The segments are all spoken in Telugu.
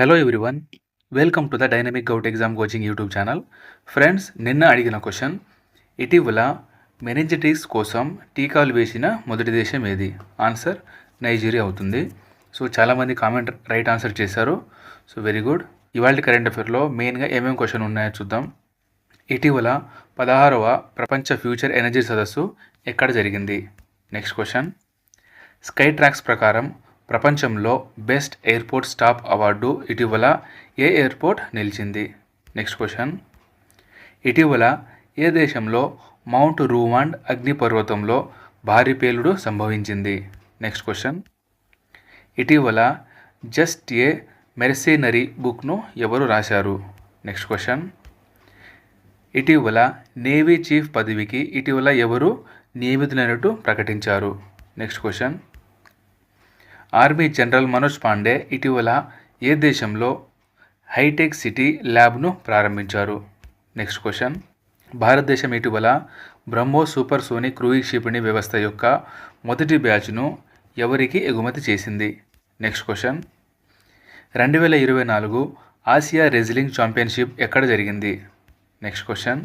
Hello everyone welcome to the dynamic govt exam coaching YouTube channel friends నిన్న అడిగిన క్వశ్చన్ ఇటీవల మెనింజటిస్ కోసం టీకాలు వేసిన మొదటి దేశం ఏది? ఆన్సర్ నైజీరియా అవుతుంది. సో చాలామంది కామెంట్ రైట్ ఆన్సర్ చేశారు. సో వెరీ గుడ్ ఇవాళ కరెంట్ అఫేర్లో మెయిన్గా ఏమేమి క్వశ్చన్ ఉన్నాయో చూద్దాం. ఇటీవల పదహారవ ప్రపంచ ఫ్యూచర్ ఎనర్జీ సదస్సు ఎక్కడ జరిగింది? నెక్స్ట్ క్వశ్చన్ స్కై ట్రాక్స్ ప్రకారం ప్రపంచంలో బెస్ట్ ఎయిర్పోర్ట్ స్టాప్ అవార్డు ఇటీవల ఏ ఎయిర్పోర్ట్ నిలిచింది? Next question. ఇటీవల ఏ దేశంలో మౌంట్ రూవాండ్ అగ్నిపర్వతంలో భారీ పేలుడు సంభవించింది? Next question. ఇటీవల జస్ట్ ఏ మెర్సేనరీ బుక్ను ఎవరు రాశారు? Next question. ఇటీవల నేవీ చీఫ్ పదవికి ఇటీవల ఎవరు నియమితులైనట్టు ప్రకటించారు? Next question. Army general Manoj Pande ఇటీవల ఏ దేశంలో హైటెక్ సిటీ ల్యాబ్ను ప్రారంభించారు? Next question. భారతదేశం ఇటీవల బ్రహ్మోస్ సూపర్ సోనిక్ క్రూయిజ్ క్షిపణి వ్యవస్థ యొక్క మొదటి బ్యాచ్ను ఎవరికి ఎగుమతి చేసింది? Next question. రెండు వేల ఇరవై నాలుగు ఆసియా రెజ్లింగ్ ఛాంపియన్షిప్ ఎక్కడ జరిగింది? Next question.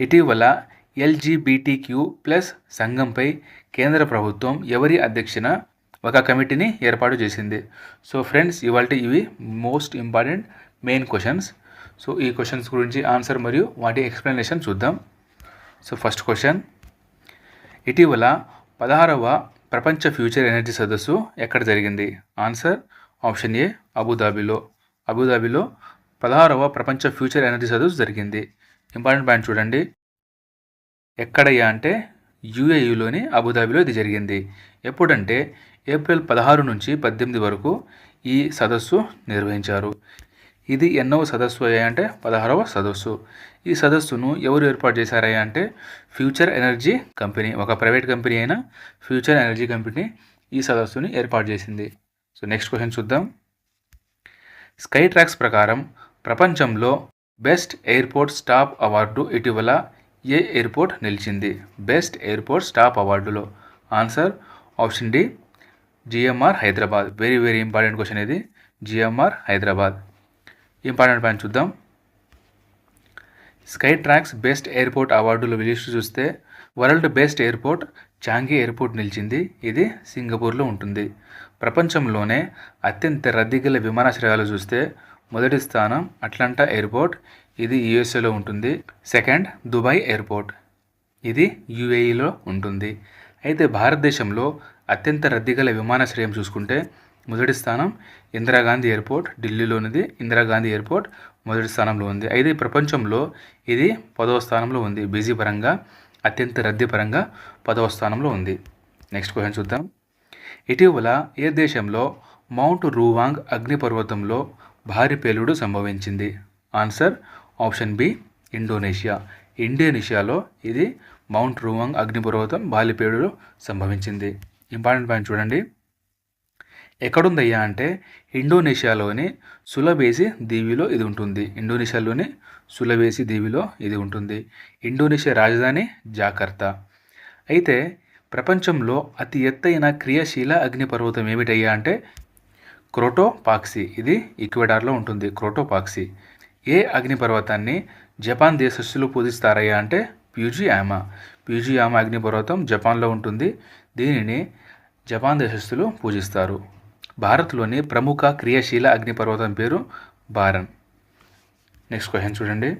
ఇటీవల ఎల్జీబీటీక్యూ ప్లస్ సంఘంపై కేంద్ర ప్రభుత్వం ఎవరి అధ్యక్షన ఒక కమిటీని ఏర్పాటు చేసింది. సో ఫ్రెండ్స్ ఇవాళ ఇవి most important main questions so ఈ క్వశ్చన్స్ గురించి ఆన్సర్ మరియు వాటి ఎక్స్ప్లెనేషన్ చూద్దాం. సో ఫస్ట్ క్వశ్చన్ ఇటీవల పదహారవ ప్రపంచ ఫ్యూచర్ ఎనర్జీ సదస్సు ఎక్కడ జరిగింది? ఆన్సర్ ఆప్షన్ ఏ అబుదాబిలో అబుదాబిలో పదహారవ ప్రపంచ ఫ్యూచర్ ఎనర్జీ సదస్సు జరిగింది. ఇంపార్టెంట్ పాయింట్ చూడండి. ఎక్కడయ్యా అంటే యుఏయులోని అబుదాబిలో ఇది జరిగింది. ఎప్పుడంటే ఏప్రిల్ పదహారు నుంచి పద్దెనిమిది వరకు ఈ సదస్సు నిర్వహించారు. ఇది ఎన్నవ సదస్సు అయ్యా అంటే పదహారవ సదస్సు. ఈ సదస్సును ఎవరు ఏర్పాటు చేశారయ్యా అంటే ఫ్యూచర్ ఎనర్జీ కంపెనీ. ఒక ప్రైవేట్ కంపెనీ అయిన ఫ్యూచర్ ఎనర్జీ కంపెనీ ఈ సదస్సుని ఏర్పాటు చేసింది. సో నెక్స్ట్ క్వశ్చన్ చూద్దాం. స్కై ట్రాక్స్ ప్రకారం ప్రపంచంలో బెస్ట్ ఎయిర్పోర్ట్ స్టాప్ అవార్డు ఇటీవల ఏ ఎయిర్పోర్ట్ నిలిచింది? Best airport stop అవార్డులో answer option D GMR Hyderabad very very important question ఇది. జిఎంఆర్ హైదరాబాద్ ఇంపార్టెంట్ పాయింట్ చూద్దాం. స్కై ట్రాక్స్ బెస్ట్ ఎయిర్పోర్ట్ అవార్డుల లిస్ట్ చూస్తే world best airport Changi airport నిలిచింది. ఇది సింగపూర్లో ఉంటుంది. ప్రపంచంలోనే అత్యంత రద్దీ గల విమానాశ్రయాలు చూస్తే మొదటి స్థానం అట్లాంటా ఎయిర్పోర్ట్ ఇది యుఎస్ఏలో ఉంటుంది. సెకండ్ దుబాయ్ ఎయిర్పోర్ట్ ఇది యుఏఈలో ఉంటుంది. అయితే భారతదేశంలో అత్యంత రద్దీ గల విమానాశ్రయం చూసుకుంటే మొదటి స్థానం ఇందిరాగాంధీ ఎయిర్పోర్ట్ ఢిల్లీలోనిది ఇందిరాగాంధీ ఎయిర్పోర్ట్ మొదటి స్థానంలో ఉంది. అయితే ప్రపంచంలో ఇది పదవ స్థానంలో ఉంది. బిజీ పరంగా అత్యంత రద్దీ పరంగా పదవ స్థానంలో ఉంది. నెక్స్ట్ క్వశ్చన్ చూద్దాం. ఇటీవల ఏ దేశంలో మౌంట్ రూవాంగ్ అగ్నిపర్వతంలో భారీ పేలుడు సంభవించింది? Answer option B Indonesia. ఇండోనేషియాలో ఇది మౌంట్ రూవాంగ్ అగ్నిపర్వతం భారీ పేలుడు సంభవించింది. ఇంపార్టెంట్ పాయింట్ చూడండి. ఎక్కడుందయ్యా అంటే ఇండోనేషియాలోని సులబేసి దీవిలో ఇది ఉంటుంది. ఇండోనేషియాలోని సులబేసి దీవిలో ఇది ఉంటుంది. ఇండోనేషియా రాజధాని జాకర్తా. అయితే ప్రపంచంలో అతి ఎత్తైన క్రియాశీల అగ్నిపర్వతం ఏమిటయ్యా అంటే క్రోటోపాక్సీ. ఇది ఈక్వెడార్లో ఉంటుంది. క్రోటోపాక్సీ. ఏ అగ్నిపర్వతాన్ని జపాన్ దేశస్థులు పూజిస్తారయ్యా అంటే ప్యూజియామా. ప్యూజియామా అగ్నిపర్వతం జపాన్లో ఉంటుంది. దీనిని జపాన్ దేశస్థులు పూజిస్తారు. భారత్లోని ప్రముఖ క్రియాశీల అగ్నిపర్వతం పేరు బారన్. నెక్స్ట్ క్వశ్చన్ చూడండి.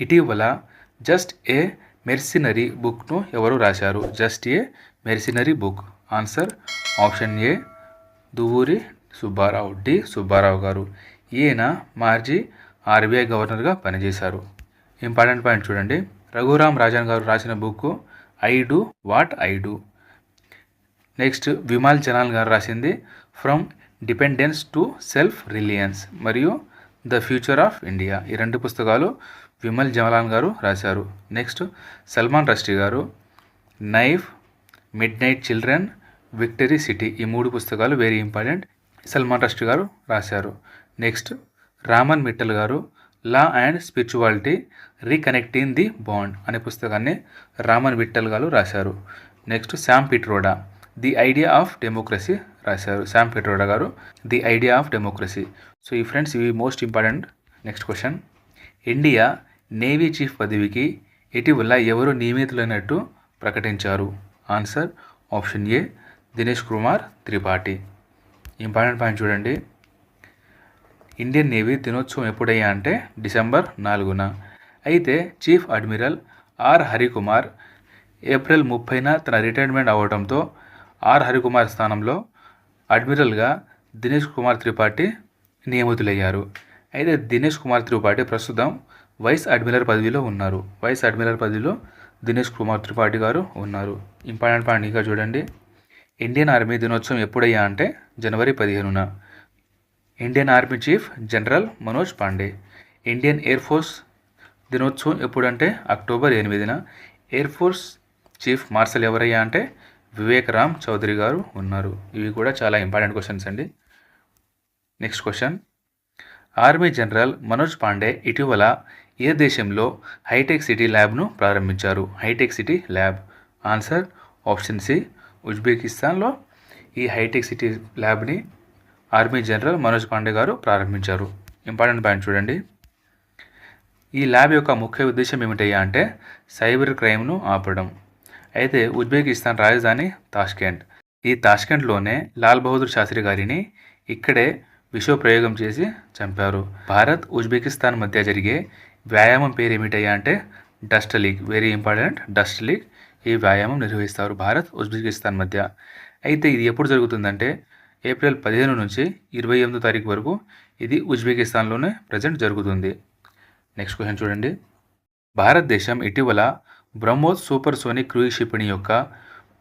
ఇటీవల జస్ట్ ఏ మెర్సినరీ బుక్ను ఎవరు రాశారు? Just a mercenary book answer option A Duvvuri Subbarao D Subbarao garu. ఈయన మార్జీ ఆర్బీఐ గవర్నర్గా పనిచేశారు. ఇంపార్టెంట్ పాయింట్ చూడండి. రఘురామ్ రాజన్ గారు రాసిన book I do what I do? Next Bimal జనాల్ గారు రాసింది from dependence to self reliance మరియు ద ఫ్యూచర్ ఆఫ్ ఇండియా ఈ రెండు పుస్తకాలు విమల్ జమలాన్ గారు రాశారు. Next Salman Rushdie garu knife midnight children victory city ఈ మూడు పుస్తకాలు వెరీ ఇంపార్టెంట్ సల్మాన్ రష్టీ గారు రాశారు. Next Raman Mittal garu law and spirituality reconnecting the bond అనే పుస్తకాన్ని రామన్ విట్టల్ గారు రాశారు. Next Sam Pitroda the idea of democracy రాశారు Sam Pitroda garu the idea of democracy so ఈ ఫ్రెండ్స్ ఇవి most important next question India navy chief పదవికి ఇటీవల ఎవరు నియమితులైనట్టు ప్రకటించారు? Answer option A Dinesh Kumar Tripathi important point చూడండి. ఇండియన్ నేవీ దినోత్సవం ఎప్పుడయ్యా అంటే డిసెంబర్ నాలుగున. అయితే chief admiral R Harikumar April ముప్పైన తన రిటైర్మెంట్ అవ్వడంతో ఆర్ హరికుమార్ స్థానంలో అడ్మిరల్గా దినేష్ కుమార్ త్రిపాఠి నియమితులయ్యారు. అయితే దినేష్ కుమార్ త్రిపాఠి ప్రస్తుతం వైస్ అడ్మిరల్ పదవిలో ఉన్నారు. వైస్ అడ్మిరల్ పదవిలో దినేష్ కుమార్ త్రిపాఠి గారు ఉన్నారు. ఇంపార్టెంట్ పాయింట్ ఇంకా చూడండి. ఇండియన్ ఆర్మీ దినోత్సవం ఎప్పుడయ్యా అంటే జనవరి పదిహేనున. Indian army chief general Manoj Pande. Indian air force దినోత్సవం ఎప్పుడంటే అక్టోబర్ ఎనిమిదిన. ఎయిర్ ఫోర్స్ చీఫ్ మార్షల్ ఎవరయ్యా అంటే వివేక్ రామ్ చౌదరి గారు ఉన్నారు. ఇవి కూడా చాలా ఇంపార్టెంట్ క్వశ్చన్స్ అండి. Next question army general Manoj Pande ఇటీవల ఏ దేశంలో హైటెక్ సిటీ ల్యాబ్ను ప్రారంభించారు? Hitech city lab. Answer option C ఉజ్బెకిస్తాన్లో ఈ హైటెక్ సిటీ ల్యాబ్ని ఆర్మీ జనరల్ మనోజ్ పాండే గారు ప్రారంభించారు. ఇంపార్టెంట్ పాయింట్ చూడండి. ఈ ల్యాబ్ యొక్క ముఖ్య ఉద్దేశం ఏమిటయ్యా అంటే సైబర్ క్రైమ్ను ఆపడం. అయితే ఉజ్బెకిస్తాన్ రాజధాని తాష్కెంట్. ఈ తాష్కెంట్లోనే లాల్ బహదూర్ శాస్త్రి గారిని ఇక్కడే విశ్వప్రయోగం చేసి చంపారు. భారత్ ఉజ్బెకిస్తాన్ మధ్య జరిగే వ్యాయామం పేరు ఏమిటయ్యా అంటే Dustlik very important Dustlik ఈ వ్యాయామం నిర్వహిస్తారు భారత్ ఉజ్బెకిస్తాన్ మధ్య. అయితే ఇది ఎప్పుడు జరుగుతుందంటే ఏప్రిల్ పదిహేను నుంచి ఇరవై ఎనిమిదో తారీఖు వరకు ఇది ఉజ్బెకిస్తాన్లోనే ప్రజెంట్ జరుగుతుంది. నెక్స్ట్ క్వశ్చన్ చూడండి. భారతదేశం ఇటీవల బ్రహ్మోస్ సూపర్ సోనిక్ క్రూయిజ్ క్షిపణి యొక్క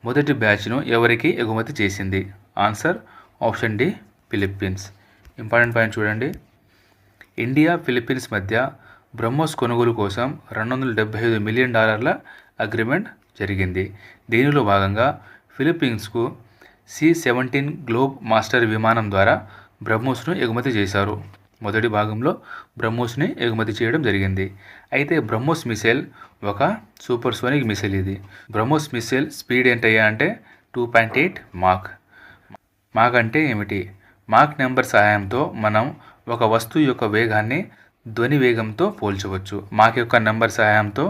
మొదటి బ్యాచ్ను ఎవరికి ఎగుమతి చేసింది? Answer option D Philippines. Important point చూడండి. ఇండియా ఫిలిప్పీన్స్ మధ్య బ్రహ్మోస్ కొనుగోలు కోసం రెండు వందల డెబ్బై ఐదు మిలియన్ డాలర్ల అగ్రిమెంట్ జరిగింది. దీనిలో భాగంగా ఫిలిప్పీన్స్కు సి సెవెంటీన్ గ్లోబ్ మాస్టర్ విమానం ద్వారా బ్రహ్మోస్ను ఎగుమతి చేశారు. మొదటి భాగంలో బ్రహ్మోస్ని ఎగుమతి చేయడం జరిగింది. అయితే బ్రహ్మోస్ మిసైల్ ఒక సూపర్ సోనిక్ మిసైల్ ఇది. బ్రహ్మోస్ మిసైల్ స్పీడ్ ఏంటయ్యా అంటే two point eight Mach. Mach అంటే ఏమిటి? మాక్ నెంబర్ సహాయంతో మనం ఒక వస్తువు యొక్క వేగాన్ని ధ్వని వేగంతో పోల్చవచ్చు. మాక్ యొక్క నెంబర్ సహాయంతో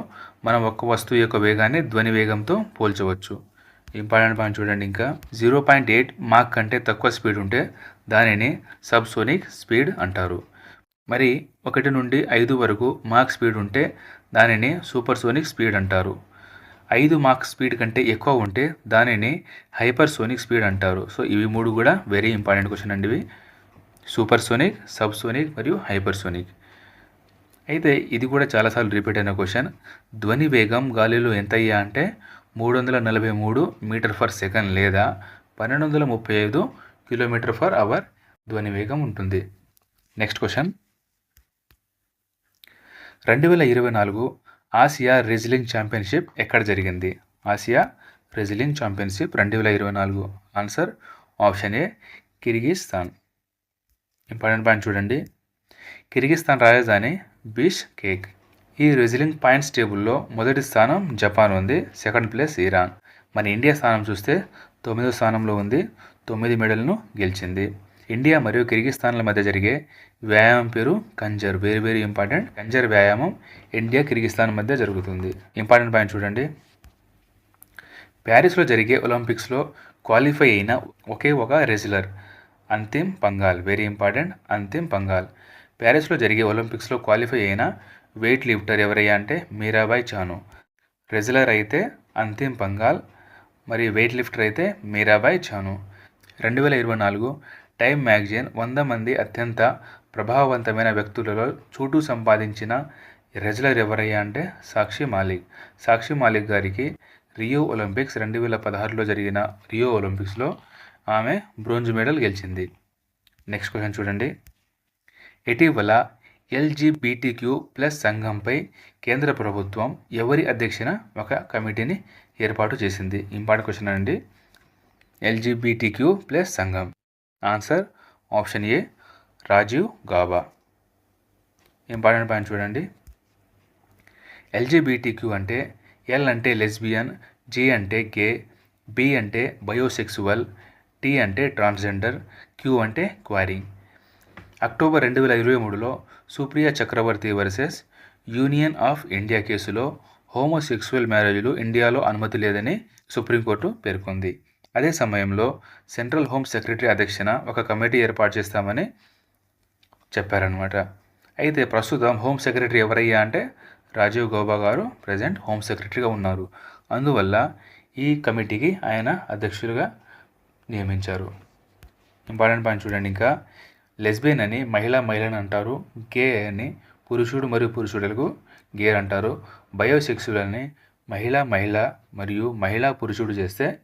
మనం ఒక వస్తువు యొక్క వేగాన్ని ధ్వని వేగంతో పోల్చవచ్చు. ఇంపార్టెంట్ పాయింట్ చూడండి ఇంకా. జీరో పాయింట్ ఎయిట్ మాక్ కంటే తక్కువ స్పీడ్ ఉంటే దానిని సబ్సోనిక్ స్పీడ్ అంటారు. మరి ఒకటి నుండి ఐదు వరకు మాక్ స్పీడ్ ఉంటే దానిని సూపర్ సోనిక్ స్పీడ్ అంటారు. ఐదు మాక్ స్పీడ్ కంటే ఎక్కువ ఉంటే దానిని హైపర్ సోనిక్ స్పీడ్ అంటారు. సో ఇవి మూడు కూడా వెరీ ఇంపార్టెంట్ క్వశ్చన్ అండి ఇవి. సూపర్ సోనిక్ సబ్ సోనిక్ మరియు హైపర్ సోనిక్ అయితే ఇది కూడా చాలాసార్లు రిపీట్ అయిన క్వశ్చన్. ధ్వని వేగం గాలిలో ఎంత అయ్యా అంటే మూడు వందల నలభై మూడు మీటర్ ఫర్ సెకండ్ లేదా పన్నెండు వందల ముప్పై ఐదు కిలోమీటర్ ఫర్ అవర్ ధ్వని వేగం ఉంటుంది. Next question. రెండు వేల ఇరవై నాలుగు ఆసియా రెజ్లింగ్ ఛాంపియన్షిప్ ఎక్కడ జరిగింది? ఆసియా రెజ్లింగ్ ఛాంపియన్షిప్ రెండు వేల ఇరవై నాలుగు. Answer option A Kyrgyzstan important point చూడండి. కిర్గిస్తాన్ రాజధాని బీష్ కేక్ ఈ రెజిలింగ్ పాయింట్స్ టేబుల్లో మొదటి స్థానం జపాన్ ఉంది సెకండ్ ప్లేస్ ఇరాన్. మన ఇండియా స్థానం చూస్తే తొమ్మిదో స్థానంలో ఉంది తొమ్మిది మెడల్ను గెలిచింది. ఇండియా మరియు కిర్గిస్థాన్ల మధ్య జరిగే వ్యాయామం పేరు Khanjar very very important Khanjar వ్యాయామం ఇండియా కిర్గిస్థాన్ మధ్య జరుగుతుంది. ఇంపార్టెంట్ పాయింట్ చూడండి. ప్యారిస్లో జరిగే ఒలింపిక్స్లో క్వాలిఫై అయిన ఒకే ఒక wrestler Antim Panghal very important Antim Panghal. ప్యారిస్లో జరిగే ఒలింపిక్స్లో క్వాలిఫై అయిన వెయిట్ లిఫ్టర్ ఎవరయ్యా అంటే మీరాబాయ్ చాను. రెజ్లర్ అయితే అంతిమ్ పంగాల్ మరియు వెయిట్ లిఫ్టర్ అయితే మీరాబాయ్ చాను. రెండు వేల ఇరవై నాలుగు టైమ్ మ్యాగజైన్ వంద మంది అత్యంత ప్రభావవంతమైన వ్యక్తులలో చోటు సంపాదించిన రెజ్లర్ ఎవరయ్యా అంటే సాక్షి మాలిక్. సాక్షి మాలిక్ గారికి రియో ఒలింపిక్స్ రెండు వేల పదహారులో జరిగిన రియో ఒలింపిక్స్లో ఆమె బ్రోంజ్ మెడల్ గెలిచింది. నెక్స్ట్ క్వశ్చన్ చూడండి. ఇటీవల ఎల్జీబీటీక్యూ ప్లస్ సంఘంపై కేంద్ర ప్రభుత్వం ఎవరి అధ్యక్షన ఒక కమిటీని ఏర్పాటు చేసింది? ఇంపార్టెంట్ క్వశ్చన్ అండి. ఎల్జీబీటీక్యూ ప్లస్ సంఘం. Answer option A Rajiv Gaba. Important point చూడండి. ఎల్జీబీటీక్యూ అంటే ఎల్ అంటే లెస్బియన్ జి అంటే గే బి అంటే బయోసెక్సువల్ టీ అంటే ట్రాన్స్జెండర్ క్యూ అంటే క్వారింగ్ అక్టోబర్ రెండు వేల ఇరవై మూడులో Supriya Chakraborty versus Union of India కేసులో హోమోసెక్సువల్ మ్యారేజ్లు ఇండియాలో అనుమతి లేదని సుప్రీంకోర్టు పేర్కొంది. అదే సమయంలో సెంట్రల్ హోమ్ సెక్రటరీ అధ్యక్షన ఒక కమిటీ ఏర్పాటు చేస్తామని చెప్పారనమాట అయితే ప్రస్తుతం హోమ్ సెక్రటరీ ఎవరయ్యా అంటే రాజీవ్ గౌబా గారు ప్రజెంట్ హోమ్ సెక్రటరీగా ఉన్నారు. అందువల్ల ఈ కమిటీకి ఆయన అధ్యక్షులుగా నియమించారు. ఇంపార్టెంట్ పాయింట్ చూడండి ఇంకా. లెస్బియన్ అని మహిళా మహిళను అంటారు గే అని పురుషుడు మరియు పురుషుడులకు గేర్ అంటారు. బయోసెక్సువల్ అని మహిళ మహిళ మరియు మహిళా పురుషుడు చేస్తే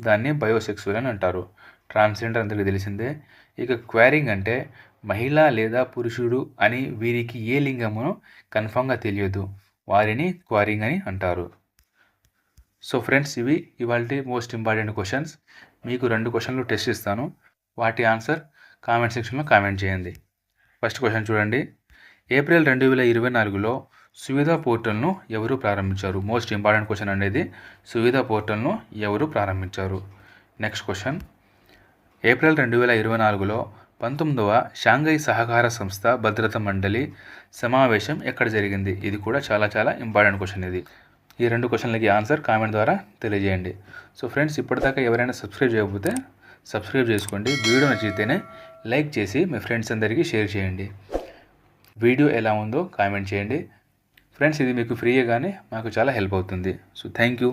దాన్ని బయోసెక్సువల్ అని అంటారు. ట్రాన్స్జెండర్ అందరికీ తెలిసిందే. ఇక క్వారింగ్ అంటే మహిళ లేదా పురుషుడు అని వీరికి ఏ లింగమును కన్ఫామ్గా తెలియదు. వారిని క్వారింగ్ అని అంటారు. సో ఫ్రెండ్స్ ఇవి ఇవాళ మోస్ట్ ఇంపార్టెంట్ క్వశ్చన్స్. మీకు రెండు క్వశ్చన్లు టెస్ట్ ఇస్తాను. వాటి ఆన్సర్ కామెంట్ సెక్షన్లో కామెంట్ చేయండి. ఫస్ట్ క్వశ్చన్ చూడండి. ఏప్రిల్ రెండు వేల ఇరవై నాలుగులో సువిధా పోర్టల్ను ఎవరు ప్రారంభించారు? మోస్ట్ ఇంపార్టెంట్ క్వశ్చన్ అనేది సువిధా పోర్టల్ను ఎవరు ప్రారంభించారు? Next question. ఏప్రిల్ రెండు వేల ఇరవై నాలుగులో పంతొమ్మిదవ షాంఘై సహకార సంస్థ భద్రతా మండలి సమావేశం ఎక్కడ జరిగింది? ఇది కూడా చాలా చాలా ఇంపార్టెంట్ క్వశ్చన్ ఇది. ఈ రెండు క్వశ్చన్లకి ఆన్సర్ కామెంట్ ద్వారా తెలియజేయండి. సో ఫ్రెండ్స్ ఇప్పటిదాకా ఎవరైనా సబ్స్క్రైబ్ చేయకపోతే సబ్స్క్రైబ్ చేసుకోండి. వీడియో నచ్చితేనే లైక్ చేసి మీ ఫ్రెండ్స్ అందరికీ షేర్ చేయండి. వీడియో ఎలా ఉందో కామెంట్ చేయండి. ఫ్రెండ్స్ ఇది మీకు ఫ్రీయే కానీ మాకు చాలా హెల్ప్ అవుతుంది. So thank you.